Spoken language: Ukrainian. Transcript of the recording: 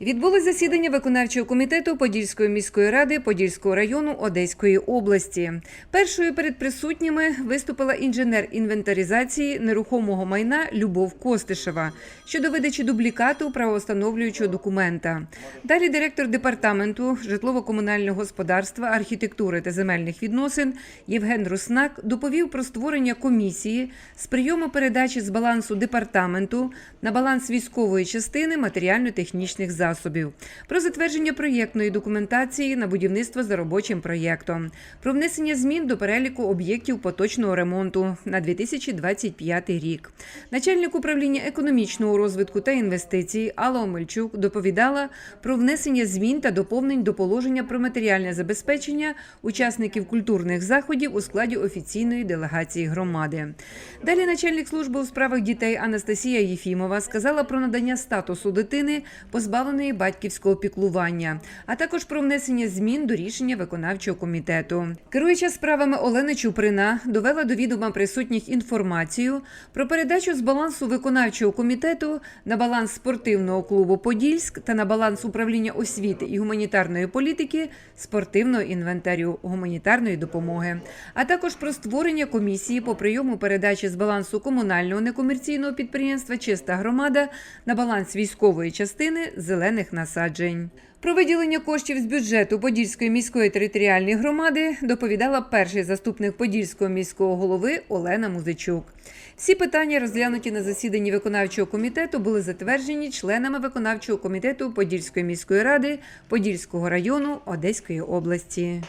Відбулось засідання виконавчого комітету Подільської міської ради Подільського району Одеської області. Першою перед присутніми виступила інженер інвентаризації нерухомого майна Любов Костишева щодо видачі дублікату правоустановлюючого документа. Далі директор департаменту житлово-комунального господарства, архітектури та земельних відносин Євген Руснак доповів про створення комісії з прийому передачі з балансу департаменту на баланс військової частини матеріально-технічних засобів, про затвердження проєктної документації на будівництво за робочим проєктом, про внесення змін до переліку об'єктів поточного ремонту на 2025 рік. Начальник управління економічного розвитку та інвестицій Алла Омельчук доповідала про внесення змін та доповнень до положення про матеріальне забезпечення учасників культурних заходів у складі офіційної делегації громади. Далі начальник служби у справах дітей Анастасія Єфімова сказала про надання статусу дитини, позбавленої батьківського піклування, а також про внесення змін до рішення виконавчого комітету. Керуюча справами Олена Чуприна довела до відома присутніх інформацію про передачу з балансу виконавчого комітету на баланс спортивного клубу Подільськ та на баланс управління освіти і гуманітарної політики спортивного інвентарю гуманітарної допомоги, а також про створення комісії по прийому передачі з балансу комунального некомерційного підприємства Чиста громада на баланс військової частини зелених насаджень. Про виділення коштів з бюджету Подільської міської територіальної громади доповідала перший заступник Подільського міського голови Олена Музичук. Всі питання, розглянуті на засіданні виконавчого комітету, були затверджені членами виконавчого комітету Подільської міської ради Подільського району Одеської області.